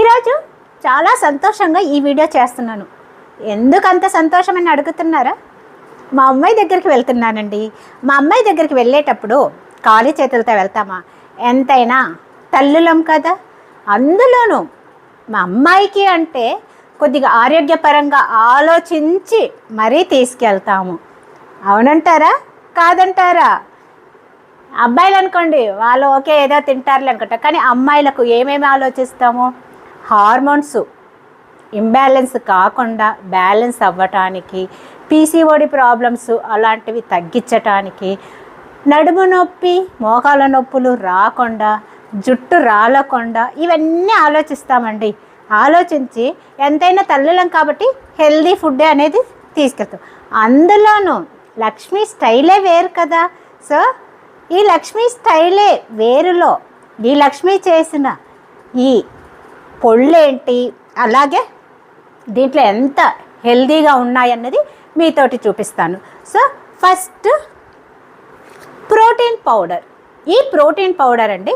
ఈరోజు చాలా సంతోషంగా ఈ వీడియో చేస్తున్నాను. ఎందుకు అంత సంతోషమని అడుగుతున్నారా? మా అమ్మాయి దగ్గరికి వెళ్తున్నానండి. మా అమ్మాయి దగ్గరికి వెళ్ళేటప్పుడు ఖాళీ చేతులతో వెళ్తామా? ఎంతైనా తల్లులం కదా. అందులోనూ మా అమ్మాయికి అంటే కొద్దిగా ఆరోగ్యపరంగా ఆలోచించి మరీ తీసుకెళ్తాము. అవునంటారా? కాదంటారా? అబ్బాయిలు అనుకోండి వాళ్ళు ఓకే ఏదో తింటారులే అనుకుంటా. కానీ అమ్మాయిలకు ఏమేమి ఆలోచిస్తాము? హార్మోన్స్. ఇంబ్యాలెన్స్ కాకుండా బ్యాలెన్స్ అవ్వటానికి పీసీఓడి ప్రాబ్లమ్స్ అలాంటివి తగ్గించటానికి నడుము నొప్పి మోకాల నొప్పులు రాకుండా జుట్టు రాలకుండా ఇవన్నీ ఆలోచిస్తామండి. ఆలోచించి ఎంతైనా తల్లులం కాబట్టి హెల్దీ ఫుడ్ అనేది తీసుకెళ్తాం. అందులోనూ లక్ష్మీ స్టైలే వేరు కదా. సో ఈ లక్ష్మీ స్టైలే వేరులో. ఈ లక్ష్మి చేసిన ఈ పొళ్ళేంటి? అలాగే దీంట్లో ఎంత హెల్దీగా ఉన్నాయన్నది మీతోటి చూపిస్తాను. So first protein powder. ఈ ప్రోటీన్ పౌడర్ అండి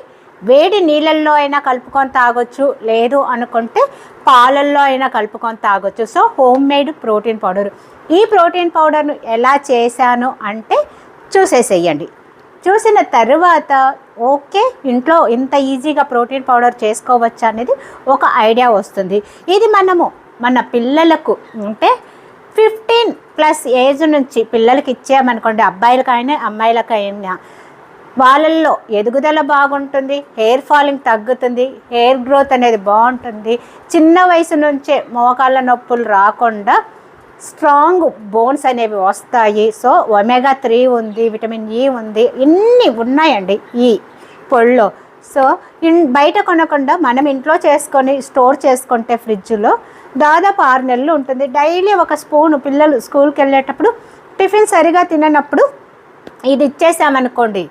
వేడి నీళ్ళల్లో అయినా కలుపుకొని తాగొచ్చు లేదు అనుకుంటే పాలల్లో అయినా కలుపుకొని తాగొచ్చు. So home made protein powder. ఈ ప్రోటీన్ పౌడర్ను ఎలా చేశాను అంటే చూసేసేయండి. చూసిన తర్వాత ఓకే ఇంట్లో ఇంత ఈజీగా ప్రోటీన్ పౌడర్ చేసుకోవచ్చు అనేది ఒక ఐడియా వస్తుంది. ఇది మనము మన పిల్లలకు అంటే ఫిఫ్టీన్ ప్లస్ ఏజ్ నుంచి పిల్లలకి ఇచ్చామనుకోండి అబ్బాయిలకైనా అమ్మాయిలకైనా వాళ్ళల్లో ఎదుగుదల బాగుంటుంది హెయిర్ ఫాలింగ్ తగ్గుతుంది హెయిర్ గ్రోత్ అనేది బాగుంటుంది. చిన్న వయసు నుంచే మోకాళ్ళ నొప్పులు రాకుండా స్ట్రాంగ్ బోన్స్ అనేవి వస్తాయి. సో ఒమేగా త్రీ ఉంది విటమిన్ ఈ ఉంది ఇన్ని ఉన్నాయండి ఈ పొడిలో సో ఇన్ బయట కొనకుండా మనం ఇంట్లో చేసుకొని స్టోర్ చేసుకుంటే ఫ్రిడ్జ్లో దాదాపు ఆరు నెలలు ఉంటుంది. డైలీ ఒక స్పూన్ పిల్లలు స్కూల్కి వెళ్ళేటప్పుడు టిఫిన్ సరిగా తిననప్పుడు ఇది ఇచ్చేసామనుకోండి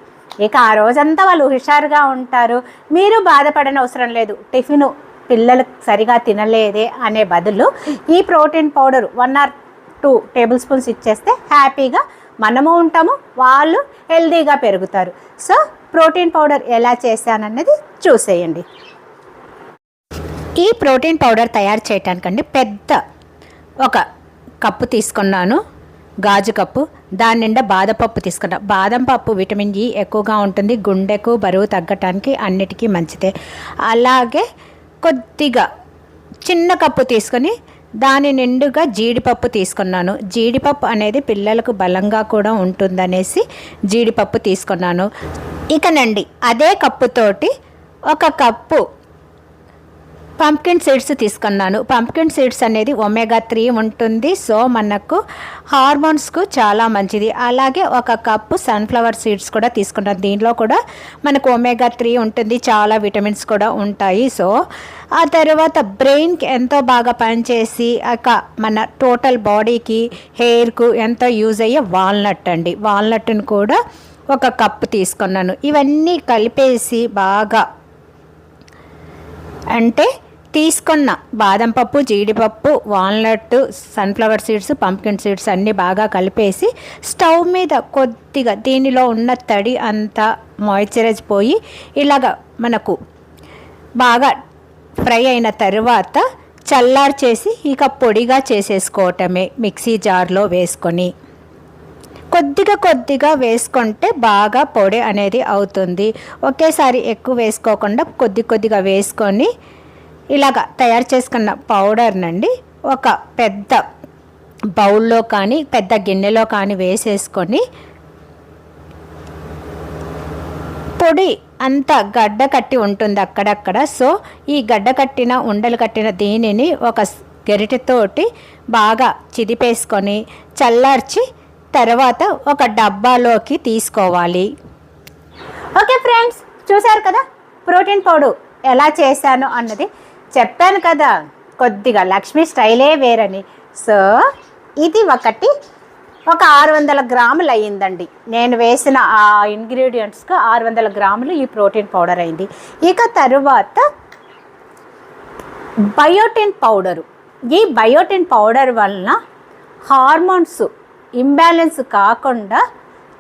ఇక ఆ రోజంతా వాళ్ళు హుషారుగా ఉంటారు. మీరు బాధపడని అవసరం లేదు. టిఫిను పిల్లలు సరిగా తినలేదే అనే బదులు ఈ protein powder one or two table spoons ఇచ్చేస్తే హ్యాపీగా మనము ఉంటాము వాళ్ళు హెల్దీగా పెరుగుతారు. సో ప్రోటీన్ పౌడర్ ఎలా చేశానన్నది చూసేయండి. ఈ ప్రోటీన్ పౌడర్ తయారు చేయటానికండి పెద్ద ఒక కప్పు తీసుకున్నాను గాజు కప్పు. దాని నిండా బాదపప్పు తీసుకున్నా. బాదం పప్పు విటమిన్ ఇ ఎక్కువగా ఉంటుంది గుండెకు బరువు తగ్గటానికి అన్నిటికీ మంచిదే. అలాగే కొద్దిగా చిన్న కప్పు తీసుకొని దాని నిండుగా జీడిపప్పు తీసుకున్నాను. జీడిపప్పు అనేది పిల్లలకు బలంగా కూడా ఉంటుందనేసి జీడిపప్పు తీసుకున్నాను. ఇకనండి అదే కప్పుతోటి ఒక కప్పు పంప్కిన్ సీడ్స్ తీసుకున్నాను. పంప్కిన్ సీడ్స్ అనేది ఒమేగా త్రీ ఉంటుంది. సో మనకు హార్మోన్స్కు చాలా మంచిది. అలాగే ఒక కప్పు సన్ఫ్లవర్ సీడ్స్ కూడా తీసుకున్నాను దీనిలో కూడా మనకు ఒమేగా త్రీ ఉంటుంది. చాలా విటమిన్స్ కూడా ఉంటాయి. సో ఆ తర్వాత బ్రెయిన్కి ఎంతో బాగా పనిచేసి ఒక మన టోటల్ బాడీకి హెయిర్కు ఎంతో యూజ్ అయ్యే వాల్నట్ అండి. వాల్నట్ని కూడా ఒక కప్పు తీసుకున్నాను. ఇవన్నీ కలిపేసి బాగా అంటే తీసుకున్న బాదం పప్పు జీడిపప్పు walnut sunflower seeds pumpkin seeds అన్నీ బాగా కలిపేసి స్టవ్ మీద కొద్దిగా దీనిలో ఉన్న తడి అంతా మాయిశ్చరైజ్ పోయి ఇలాగ మనకు బాగా ఫ్రై అయిన తర్వాత చల్లార్చేసి ఇక పొడిగా చేసేసుకోవటమే మిక్సీ జార్లో వేసుకొని. కొద్దిగా కొద్దిగా వేసుకుంటే బాగా పొడి అనేది అవుతుంది. ఒకేసారి ఎక్కువ వేసుకోకుండా కొద్ది కొద్దిగా వేసుకొని ఇలాగ తయారు చేసుకున్న పౌడర్నండి ఒక పెద్ద బౌల్లో కానీ పెద్ద గిన్నెలో కానీ వేసేసుకొని పొడి అంత గడ్డ కట్టి ఉంటుంది అక్కడక్కడ. సో ఈ గడ్డ కట్టిన ఉండలు కట్టిన దీనిని ఒక గరిటెతోటి బాగా చిదిపేసుకొని చల్లార్చి తర్వాత ఒక డబ్బాలోకి తీసుకోవాలి. ఓకే ఫ్రెండ్స్ చూశారు కదా? ప్రోటీన్ పౌడర్ ఎలా చేశాను అన్నది చెప్పాను కదా కొద్దిగా లక్ష్మీ స్టైలే వేరని. సో ఇది ఒకటి. ఒక ఆరు వందల గ్రాములు అయ్యిందండి. నేను వేసిన ఆ ఇంగ్రీడియంట్స్కి ఆరు వందల గ్రాములు ఈ ప్రోటీన్ పౌడర్ అయింది. ఇక తరువాత బయోటిన్ పౌడరు. ఈ బయోటిన్ పౌడర్ వలన హార్మోన్స్ ఇంబ్యాలెన్స్ కాకుండా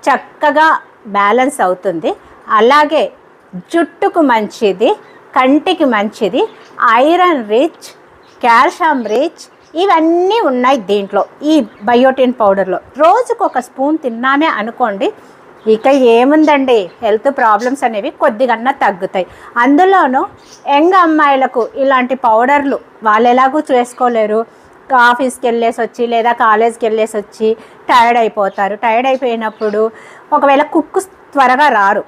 చక్కగా బ్యాలెన్స్ అవుతుంది. అలాగే జుట్టుకు మంచిది. కంటికి మంచిది ఐరన్ రిచ్ కాల్షియం రిచ్ ఇవన్నీ ఉన్నాయి దీంట్లో ఈ బయోటిన్ పౌడర్లో. రోజుకు ఒక స్పూన్ తిన్నామే అనుకోండి ఇక ఏముందండి? హెల్త్ ప్రాబ్లమ్స్ అనేవి కొద్దిగన్నా తగ్గుతాయి. అందులోనూ యంగ్ అమ్మాయిలకు ఇలాంటి పౌడర్లు వాళ్ళు ఎలాగూ చేసుకోలేరు. ఆఫీస్కి వెళ్ళేసి వచ్చి లేదా కాలేజ్కి వెళ్ళేసి వచ్చి టైర్డ్ అయిపోతారు. టైర్డ్ అయిపోయినప్పుడు ఒకవేళ కుక్కు త్వరగా రారు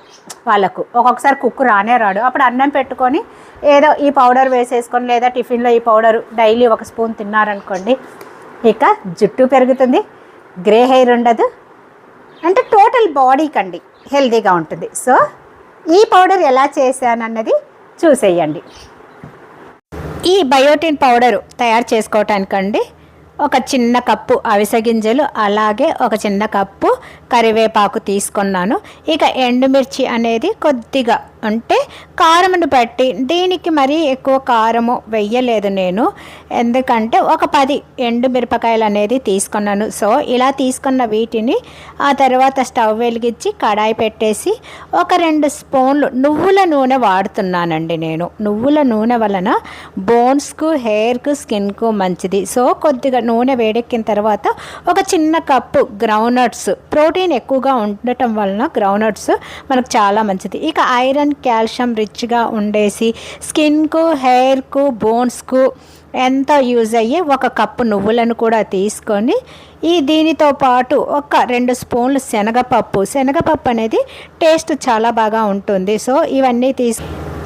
వాళ్ళకు ఒక్కొక్కసారి కుక్కు రానే రాడు. అప్పుడు అన్నం పెట్టుకొని ఏదో ఈ పౌడర్ వేసేసుకొని లేదా టిఫిన్లో ఈ పౌడర్ డైలీ ఒక స్పూన్ తిన్నారనుకోండి ఇక జుట్టు పెరుగుతుంది గ్రే హెయిర్ ఉండదు అంటే టోటల్ బాడీకి అండి హెల్తీగా ఉంటుంది. సో ఈ పౌడర్ ఎలా చేశానన్నది చూసేయండి. ఈ బయోటిన్ పౌడరు తయారు చేసుకోవటానికండి ఒక చిన్న కప్పు అవిసె గింజలు అలాగే ఒక చిన్న కప్పు కరివేపాకు తీసుకున్నాను. ఇక ఎండుమిర్చి అనేది కొద్దిగా అంటే కారమును బట్టి దీనికి మరీ ఎక్కువ కారము వెయ్యలేదు నేను. ఎందుకంటే ఒక పది ఎండు మిరపకాయలు అనేది తీసుకున్నాను. సో ఇలా తీసుకున్న వీటిని ఆ తర్వాత స్టవ్ వెలిగించి కడాయి పెట్టేసి ఒక రెండు స్పూన్లు నువ్వుల నూనె వాడుతున్నానండి నేను. నువ్వుల నూనె వలన బోన్స్కు హెయిర్కు స్కిన్కు మంచిది. సో కొద్దిగా నూనె వేడెక్కిన తర్వాత ఒక చిన్న కప్పు గ్రౌండ్నట్స్ ప్రోటీన్ ఎక్కువగా ఉండటం వలన గ్రౌండ్నట్స్ మనకు చాలా మంచిది. ఇక ఐరన్ కాల్షియం రిచ్గా ఉండేసి స్కిన్కు హెయిర్కు బోన్స్కు ఎంత యూజ్ అయ్యి ఒక కప్పు నువ్వులను కూడా తీసుకొని ఈ దీనితో పాటు ఒక రెండు స్పూన్లు శనగపప్పు. శనగపప్పు అనేది టేస్ట్ చాలా బాగా ఉంటుంది. సో ఇవన్నీ తీసు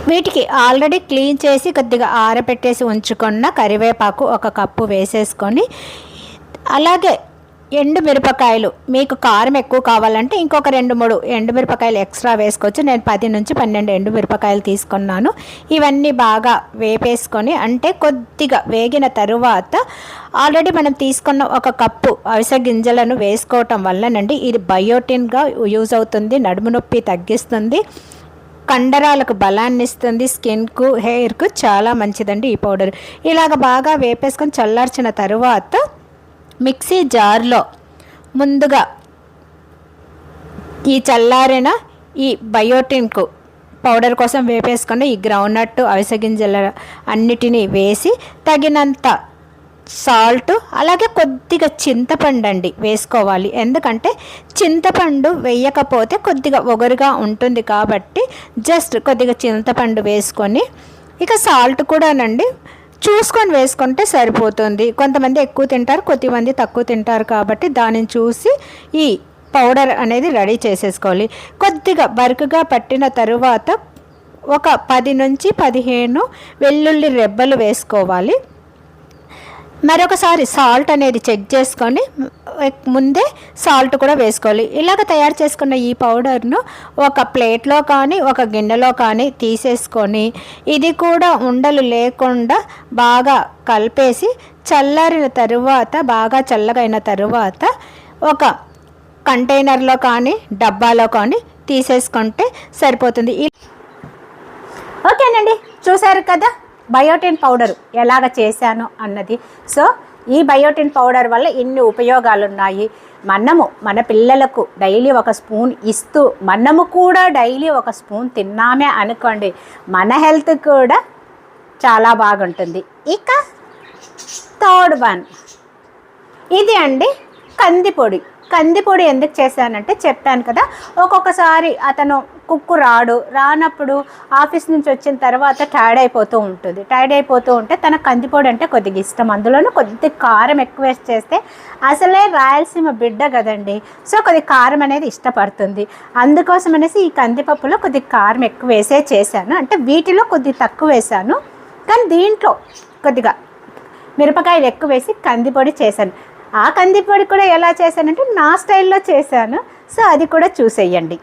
వీటికి ఆల్రెడీ క్లీన్ చేసి కొద్దిగా ఆరబెట్టేసి ఉంచుకున్న కరివేపాకు ఒక కప్పు వేసేసుకొని అలాగే ఎండు మిరపకాయలు. మీకు కారం ఎక్కువ కావాలంటే ఇంకొక రెండు మూడు ఎండు మిరపకాయలు ఎక్స్ట్రా వేసుకోవచ్చు నేను పది నుంచి పన్నెండు ఎండు మిరపకాయలు తీసుకున్నాను. ఇవన్నీ బాగా వేపేసుకొని అంటే కొద్దిగా వేగిన తరువాత ఆల్రెడీ మనం తీసుకున్న ఒక కప్పు అవిసె గింజలను వేసుకోవటం వల్లనండి ఇది బయోటిన్గా యూజ్ అవుతుంది నడుము నొప్పి తగ్గిస్తుంది కండరాలకు బలాన్ని ఇస్తుంది స్కిన్కు హెయిర్కు చాలా మంచిదండి ఈ పౌడర్. ఇలాగ బాగా వేపేసుకొని చల్లార్చిన తరువాత మిక్సీ జార్లో ముందుగా ఈ చల్లారిన ఈ బయోటిన్కు పౌడర్ కోసం వేపేసుకుని ఈ గ్రౌండ్నట్ అవిసె గింజల అన్నిటినీ వేసి తగినంత సాల్ట్ అలాగే కొద్దిగా చింతపండు అండి వేసుకోవాలి. ఎందుకంటే చింతపండు వేయకపోతే కొద్దిగా ఒగరుగా ఉంటుంది కాబట్టి జస్ట్ కొద్దిగా చింతపండు వేసుకొని ఇక సాల్ట్ కూడానండి చూసుకొని వేసుకుంటే సరిపోతుంది. కొంతమంది ఎక్కువ తింటారు కొద్దిమంది తక్కువ తింటారు కాబట్టి దానిని చూసి ఈ పౌడర్ అనేది రెడీ చేసేసుకోవాలి. కొద్దిగా బరుకుగా పట్టిన తరువాత ఒక పది నుంచి పదిహేను వెల్లుల్లి రెబ్బలు వేసుకోవాలి. మరొకసారి సాల్ట్ అనేది చెక్ చేసుకొని ముందే సాల్ట్ కూడా వేసుకోవాలి. ఇలాగ తయారు చేసుకున్న ఈ పౌడర్ను ఒక ప్లేట్లో కానీ ఒక గిన్నెలో కానీ తీసేసుకొని ఇది కూడా ఉండలు లేకుండా బాగా కలిపేసి చల్లారిన తరువాత బాగా చల్లగైన తరువాత ఒక కంటైనర్లో కానీ డబ్బాలో కానీ తీసేసుకుంటే సరిపోతుంది. ఓకేనండి. చూసారు కదా? బయోటిన్ పౌడర్ ఎలాగ చేశాను అన్నది. సో ఈ బయోటిన్ పౌడర్ వల్ల ఎన్ని ఉపయోగాలు ఉన్నాయి మనము మన పిల్లలకు డైలీ ఒక స్పూన్ ఇస్తూ మనము కూడా డైలీ ఒక స్పూన్ తిన్నామే అనుకోండి మన హెల్త్ కూడా చాలా బాగుంటుంది. ఇక థర్డ్ వన్. ఇది అండి కందిపొడి కందిపొడి ఎందుకు చేశానంటే చెప్పాను కదా ఒక్కొక్కసారి అతను కుక్కు రాడు రానప్పుడు ఆఫీస్ నుంచి వచ్చిన తర్వాత టైర్డ్ అయిపోతూ ఉంటుంది. టైర్డ్ అయిపోతూ ఉంటే తన కందిపొడి అంటే కొద్దిగా ఇష్టం. అందులోనూ కొద్ది కారం ఎక్కువ వేసి చేస్తే అసలే రాయలసీమ బిడ్డ కదండి. సో కొద్ది కారం అనేది ఇష్టపడుతుంది. అందుకోసం అనేసి ఈ కందిపప్పులో కొద్ది కారం ఎక్కువ వేసే చేశాను. అంటే వీటిలో కొద్ది తక్కువ వేశాను. కానీ దీంట్లో కొద్దిగా మిరపకాయలు ఎక్కువ వేసి కందిపొడి చేశాను. ఆ కందిపొడి కూడా ఎలా చేశానంటే నా స్టైల్లో చేశాను. సో అది కూడా చూసేయండి.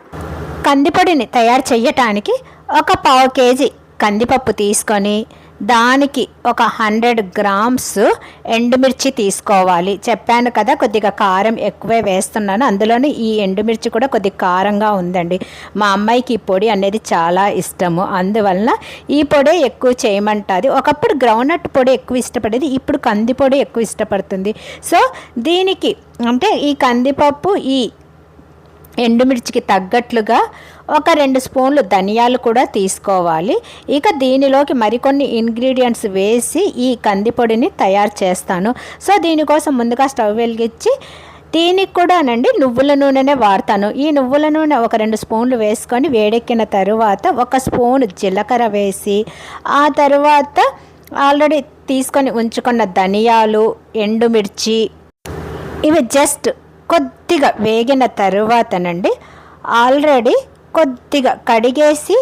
కందిపొడిని తయారు చేయటానికి ఒక పావు కేజీ కందిపప్పు తీసుకొని దానికి ఒక హండ్రెడ్ గ్రామ్స్ ఎండుమిర్చి తీసుకోవాలి. చెప్పాను కదా కొద్దిగా కారం ఎక్కువే వేస్తున్నాను. అందులోనే ఈ ఎండుమిర్చి కూడా కొద్దిగా కారంగా ఉందండి. మా అమ్మాయికి ఈ పొడి అనేది చాలా ఇష్టము. అందువలన ఈ పొడి ఎక్కువ చేయమంటుంది. ఒకప్పుడు గ్రౌండ్నట్ పొడి ఎక్కువ ఇష్టపడేది ఇప్పుడు కంది పొడి ఎక్కువ ఇష్టపడుతుంది. సో దీనికి అంటే ఈ కందిపప్పు ఈ ఎండుమిర్చికి తగ్గట్లుగా ఒక రెండు స్పూన్లు ధనియాలు కూడా తీసుకోవాలి. ఇక దీనిలోకి మరికొన్ని ఇంగ్రీడియంట్స్ వేసి ఈ కందిపొడిని తయారు చేస్తాను. సో దీనికోసం ముందుగా స్టవ్ వెలిగించి దీనికి కూడానండి నువ్వుల నూనెనే వాడతాను. ఈ నువ్వుల నూనె ఒక రెండు స్పూన్లు వేసుకొని వేడెక్కిన తరువాత ఒక స్పూన్ జీలకర్ర వేసి ఆ తరువాత ఆల్రెడీ తీసుకొని ఉంచుకున్న ధనియాలు ఎండుమిర్చి ఇవి జస్ట్ కొద్దిగా వేగిన తరువాతనండి ఆల్రెడీ కొద్దిగా కడిగేసి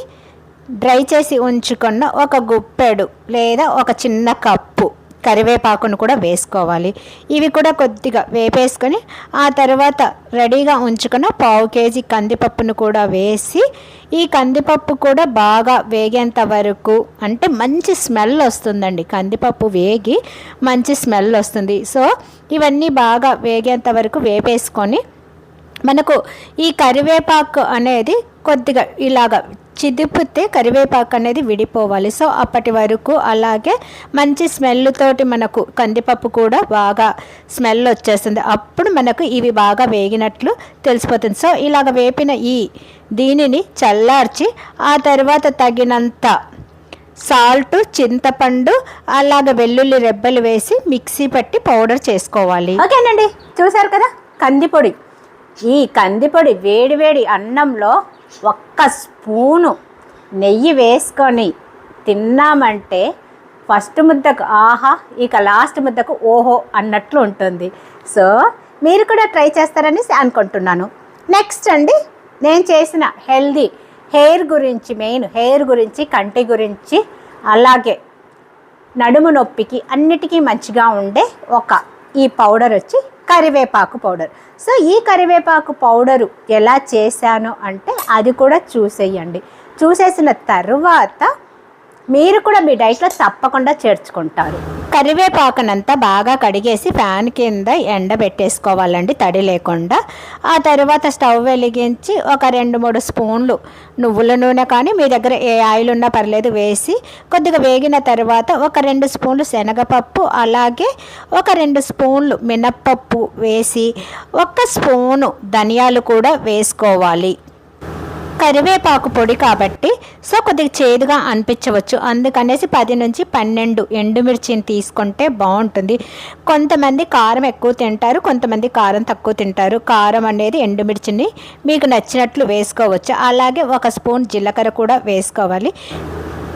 డ్రై చేసి ఉంచుకున్న ఒక గుప్పెడు లేదా ఒక చిన్న కప్పు కరివేపాకును కూడా వేసుకోవాలి. ఇవి కూడా కొద్దిగా వేపేసుకొని ఆ తర్వాత రెడీగా ఉంచుకున్న పావు కేజీ కందిపప్పును కూడా వేసి ఈ కందిపప్పు కూడా బాగా వేగేంత వరకు అంటే మంచి స్మెల్ వస్తుందండి. కందిపప్పు వేగి మంచి స్మెల్ వస్తుంది. సో ఇవన్నీ బాగా వేగేంత వరకు వేపేసుకొని మనకు ఈ కరివేపాకు అనేది కొద్దిగా ఇలాగ చిదిపితే కరివేపాకు అనేది విడిపోవాలి. సో అప్పటి వరకు అలాగే మంచి స్మెల్ తోటి మనకు కందిపప్పు కూడా బాగా స్మెల్ వచ్చేస్తుంది. అప్పుడు మనకు ఇవి బాగా వేగినట్లు తెలిసిపోతుంది. సో ఇలాగ వేపిన ఈ దీనిని చల్లార్చి ఆ తర్వాత తగినంత సాల్ట్ చింతపండు అలాగ వెల్లుల్లి రెబ్బలు వేసి మిక్సీ పట్టి పౌడర్ చేసుకోవాలి. ఓకేనండి. చూసారు కదా? కందిపొడి. ఈ కందిపొడి వేడివేడి అన్నంలో ఒక్క స్పూను నెయ్యి వేసుకొని తిన్నామంటే ఫస్ట్ ముద్దకు ఆహా ఇక లాస్ట్ ముద్దకు ఓహో అన్నట్లు ఉంటుంది. సో మీరు కూడా ట్రై చేస్తారని అనుకుంటున్నాను. నెక్స్ట్ అండి నేను చేసిన హెల్దీ హెయిర్ గురించి మెయిన్ హెయిర్ గురించి కంటి గురించి అలాగే నడుము నొప్పికి అన్నిటికీ మంచిగా ఉండే ఒక ఈ పౌడర్ వచ్చి కరివేపాకు పౌడర్. సో ఈ కరివేపాకు పౌడరు ఎలా చేశాను అంటే అది కూడా చూసేయండి. చూసేసిన తర్వాత మీరు కూడా మీ డైట్లో తప్పకుండా చేర్చుకుంటారు. కరివేపాకునంతా బాగా కడిగేసి ఫ్యాన్ కింద ఎండబెట్టేసుకోవాలండి తడి లేకుండా. ఆ తర్వాత స్టవ్ వెలిగించి ఒక రెండు మూడు స్పూన్లు నువ్వుల నూనె కానీ మీ దగ్గర ఏ ఆయిల్ ఉన్నా పర్లేదు వేసి కొద్దిగా వేగిన తర్వాత ఒక రెండు స్పూన్లు శనగపప్పు అలాగే ఒక రెండు స్పూన్లు మినప్పప్పు వేసి ఒక స్పూను ధనియాలు కూడా వేసుకోవాలి. కరివేపాకు పొడి కాబట్టి సో కొద్దిగా చేదుగా అనిపించవచ్చు. అందుకనేసి పది నుంచి పన్నెండు ఎండుమిర్చిని తీసుకుంటే బాగుంటుంది. కొంతమంది కారం ఎక్కువ తింటారు కొంతమంది కారం తక్కువ తింటారు. కారం అనేది ఎండుమిర్చిని మీకు నచ్చినట్లు వేసుకోవచ్చు. అలాగే ఒక స్పూన్ జీలకర్ర కూడా వేసుకోవాలి.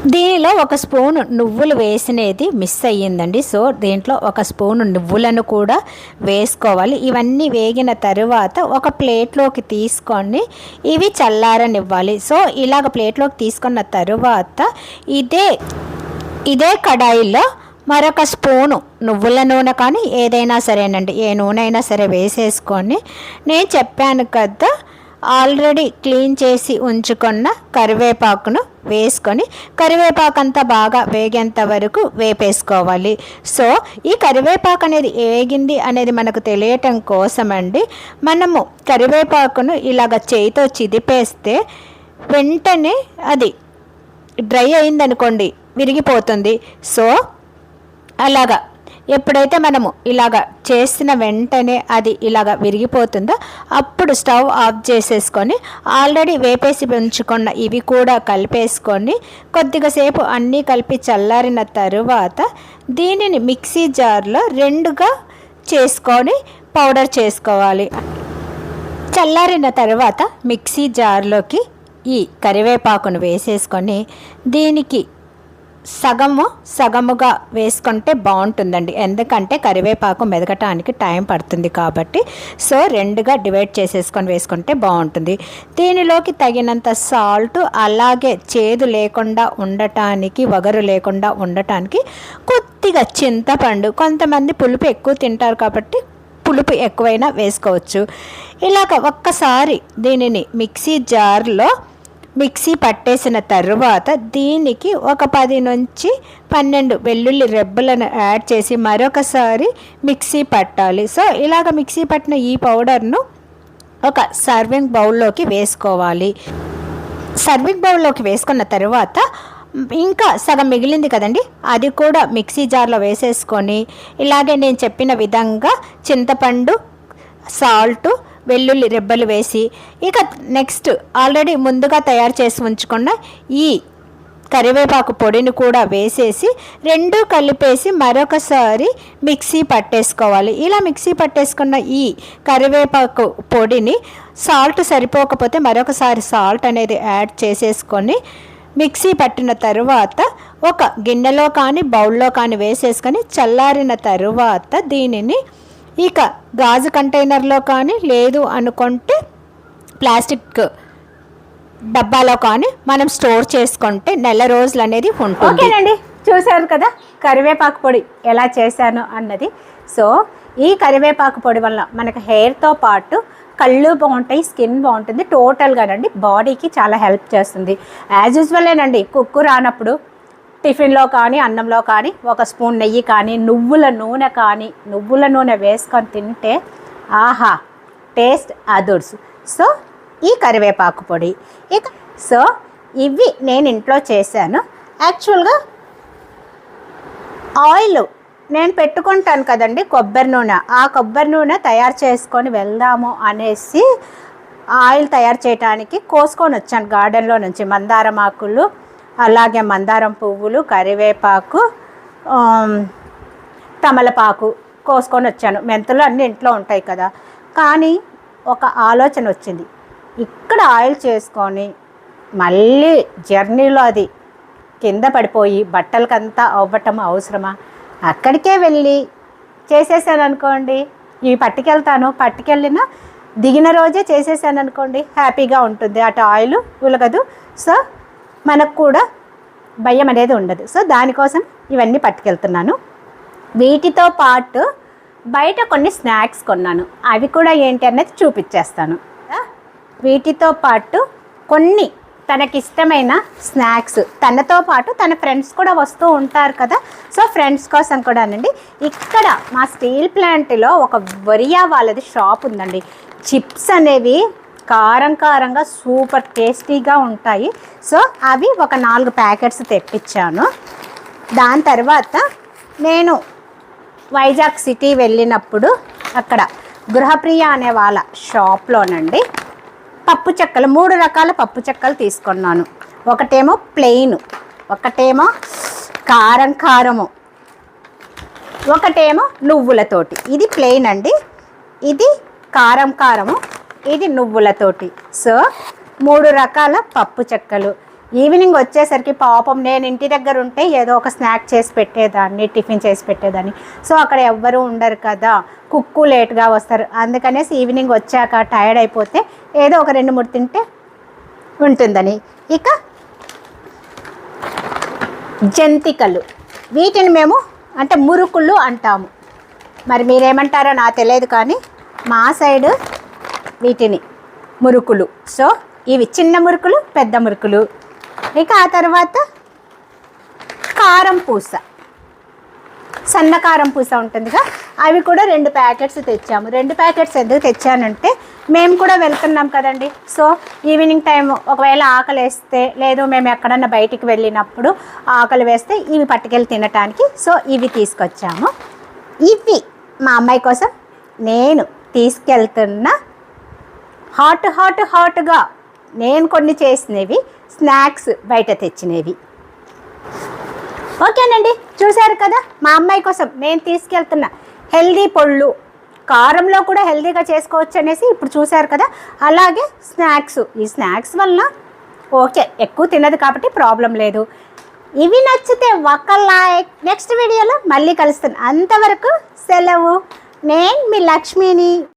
దీనిలో ఒక స్పూన్ నువ్వులు వేసినది మిస్ అయ్యిందండి. సో దీంట్లో ఒక స్పూన్ నువ్వులను కూడా వేసుకోవాలి. ఇవన్నీ వేగిన తరువాత ఒక ప్లేట్లోకి తీసుకొని ఇవి చల్లారనివ్వాలి. సో ఇలాగ ప్లేట్లోకి తీసుకున్న తరువాత ఇదే ఇదే కడాయిలో మరొక స్పూను నువ్వుల నూనె కానీ ఏదైనా సరేనండి. ఏ నూనె అయినా సరే వేసేసుకొని నేను చెప్పాను కదా ఆల్రెడీ క్లీన్ చేసి ఉంచుకున్న కరివేపాకును వేసుకొని కరివేపాకు అంతా బాగా వేగేంత వరకు వేపేసుకోవాలి. సో ఈ కరివేపాకు అనేది వేగింది అనేది మనకు తెలియటం కోసమండి. మనము కరివేపాకును ఇలాగ చేయితో చిదిపేస్తే వెంటనే అది డ్రై అయిందనుకోండి విరిగిపోతుంది. సో అలాగా ఎప్పుడైతే మనము ఇలాగ చేసిన వెంటనే అది ఇలాగ విరిగిపోతుందో అప్పుడు స్టవ్ ఆఫ్ చేసేసుకొని ఆల్రెడీ వేపేసి ఉంచుకున్న ఇవి కూడా కలిపేసుకొని కొద్దిగా సేపు అన్నీ కలిపి చల్లారిన తరువాత దీనిని మిక్సీ జార్లో రెండుగా చేసుకొని పౌడర్ చేసుకోవాలి. చల్లారిన తర్వాత మిక్సీ జార్లోకి ఈ కరివేపాకును వేసేసుకొని దీనికి సగము సగముగా వేసుకుంటే బాగుంటుందండి. ఎందుకంటే కరివేపాకు మెదగటానికి టైం పడుతుంది కాబట్టి. సో రెండుగా డివైడ్ చేసేసుకొని వేసుకుంటే బాగుంటుంది. దీనిలోకి తగినంత సాల్ట్ అలాగే చేదు లేకుండా ఉండటానికి వగరు లేకుండా ఉండటానికి కొద్దిగా చింతపండు కొంతమంది పులుపు ఎక్కువ తింటారు కాబట్టి పులుపు ఎక్కువైనా వేసుకోవచ్చు. ఇలాగ ఒక్కసారి దీనిని మిక్సీ జార్లో మిక్సీ పట్టేసిన తరువాత దీనికి ఒక పది నుంచి పన్నెండు వెల్లుల్లి రెబ్బలను యాడ్ చేసి మరొకసారి మిక్సీ పట్టాలి. సో ఇలాగ మిక్సీ పట్టిన ఈ పౌడర్ను ఒక సర్వింగ్ బౌల్లోకి వేసుకోవాలి. సర్వింగ్ బౌల్లోకి వేసుకున్న తర్వాత ఇంకా సగం మిగిలింది కదండి అది కూడా మిక్సీ జార్లో వేసేసుకొని ఇలాగే నేను చెప్పిన విధంగా చింతపండు సాల్ట్ వెల్లుల్లి రెబ్బలు వేసి ఇక నెక్స్ట్ ఆల్రెడీ ముందుగా తయారు చేసి ఉంచుకున్న ఈ కరివేపాకు పొడిని కూడా వేసేసి రెండు కలిపేసి మరొకసారి మిక్సీ పట్టేసుకోవాలి. ఇలా మిక్సీ పట్టేసుకున్న ఈ కరివేపాకు పొడిని సాల్ట్ సరిపోకపోతే మరొకసారి సాల్ట్ అనేది యాడ్ చేసేసుకొని మిక్సీ పట్టిన తరువాత ఒక గిన్నెలో కానీ బౌల్లో కానీ వేసేసుకొని చల్లారిన తరువాత దీనిని ఇక గాజు కంటైనర్లో కానీ లేదు అనుకుంటే ప్లాస్టిక్ డబ్బాలో కానీ మనం స్టోర్ చేసుకుంటే నెల రోజులు అనేది ఉంటుంది. ఓకేనండి. చూశారు కదా కరివేపాకు పొడి ఎలా చేశాను అన్నది. సో ఈ కరివేపాకు పొడి వల్ల మనకు హెయిర్తో పాటు కళ్ళు బాగుంటాయి స్కిన్ బాగుంటుంది టోటల్గానండి బాడీకి చాలా హెల్ప్ చేస్తుంది. యాజ్ యూజువలేనండి కుక్కు రానప్పుడు టిఫిన్లో కానీ అన్నంలో కానీ ఒక స్పూన్ నెయ్యి కానీ నువ్వుల నూనె కానీ నువ్వుల నూనె వేసుకొని తింటే ఆహా టేస్ట్ అదుర్స్. సో ఈ కరివేపాకు పొడి. ఇక సో ఇవి నేను ఇంట్లో చేశాను. యాక్చువల్గా ఆయిల్ నేను పెట్టుకుంటాను కదండి కొబ్బరి నూనె. ఆ కొబ్బరి నూనె తయారు చేసుకొని వెళ్దాము అనేసి ఆయిల్ తయారు చేయడానికి కోసుకొని వచ్చాను గార్డెన్లో నుంచి. మందారం ఆకులు అలాగే మందారం పువ్వులు కరివేపాకు తమలపాకు కోసుకొని వచ్చాను. మెంతులు అన్నీ ఇంట్లో ఉంటాయి కదా. కానీ ఒక ఆలోచన వచ్చింది. ఇక్కడ ఆయిల్ చేసుకొని మళ్ళీ జర్నీలో అది కింద పడిపోయి బట్టలకంతా అవ్వటం అవసరమా? అక్కడికే వెళ్ళి చేసేసాను అనుకోండి. ఇవి పట్టుకెళ్తాను. పట్టుకెళ్ళిన దిగిన రోజే చేసేసాను అనుకోండి. హ్యాపీగా ఉంటుంది. అటు ఆయిల్ ఉలగదు. సో మనకు కూడా భయం అనేది ఉండదు. సో దానికోసం ఇవన్నీ పట్టుకెళ్తున్నాను. వీటితో పాటు బయట కొన్ని స్నాక్స్ కొన్నాను. అవి కూడా ఏంటి అనేది చూపించేస్తాను వీటితో పాటు కొన్ని తనకిష్టమైన స్నాక్స్. తనతో పాటు తన ఫ్రెండ్స్ కూడా వస్తూ ఉంటారు కదా. సో ఫ్రెండ్స్ కోసం కూడానండి. ఇక్కడ మా స్టీల్ ప్లాంట్లో ఒక వరియా వాళ్ళది షాప్ ఉందండి. చిప్స్ అనేవి కారం కారంగా సూపర్ టేస్టీగా ఉంటాయి. సో అవి ఒక నాలుగు ప్యాకెట్స్ తెప్పించాను. దాని తర్వాత నేను వైజాగ్ సిటీ వెళ్ళినప్పుడు అక్కడ గృహప్రియ అనే వాళ్ళ షాప్లోనండి పప్పు చెక్కలు మూడు రకాల పప్పు చెక్కలు తీసుకున్నాను. ఒకటేమో ప్లెయిన్ ఒకటేమో కారం కారము ఒకటేమో నువ్వులతోటి ఇది ప్లెయిన్ అండి. ఇది కారం కారము ఇది నువ్వులతోటి. సో మూడు రకాల పప్పు చెక్కలు. ఈవినింగ్ వచ్చేసరికి పాపం నేను ఇంటి దగ్గర ఉంటే ఏదో ఒక స్నాక్ చేసి పెట్టేదాన్ని టిఫిన్ చేసి పెట్టేదాన్ని. సో అక్కడ ఎవ్వరూ ఉండరు కదా. కుక్కు లేట్గా వస్తారు. అందుకనేసి ఈవినింగ్ వచ్చాక టైర్డ్ అయిపోతే ఏదో ఒక రెండు మూడు తింటే ఉంటుందని. ఇక జంతికలు. వీటిని మేము అంటే మురుకులు అంటాము. మరి మీరేమంటారో నాకు తెలియదు కానీ మా సైడు వీటిని మురుకులు. సో ఇవి చిన్న మురుకులు పెద్ద మురుకులు. ఇక ఆ తర్వాత కారం పూస. సన్న కారం పూస ఉంటుందిగా. అవి కూడా రెండు ప్యాకెట్స్ తెచ్చాము. రెండు ప్యాకెట్స్ ఎందుకు తెచ్చానంటే మేము కూడా వెళ్తున్నాం కదండి. సో ఈవినింగ్ టైం ఒకవేళ ఆకలి వేస్తే లేదు మేము ఎక్కడన్నా బయటికి వెళ్ళినప్పుడు ఆకలి వేస్తే ఇవి పట్టుకెళ్ళి తినటానికి సో ఇవి తీసుకొచ్చాము. ఇవి మా అమ్మాయి కోసం నేను తీసుకెళ్తున్న హాట్ హాట్ హాట్గా నేను కొన్ని చేసినవి స్నాక్స్ బయట తెచ్చినవి. ఓకేనండి చూశారు కదా మా అమ్మాయి కోసం నేను తీసుకెళ్తున్న హెల్దీ పొళ్ళు కారంలో కూడా హెల్దీగా చేసుకోవచ్చు అనేసి ఇప్పుడు చూశారు కదా అలాగే స్నాక్స్. ఈ స్నాక్స్ వల్ల ఓకే ఎక్కువ తినదు కాబట్టి ప్రాబ్లం లేదు. ఇవి నచ్చితే ఒక లైక్. నెక్స్ట్ వీడియోలో మళ్ళీ కలుస్తాను. అంతవరకు సెలవు. నేను మీ లక్ష్మిని.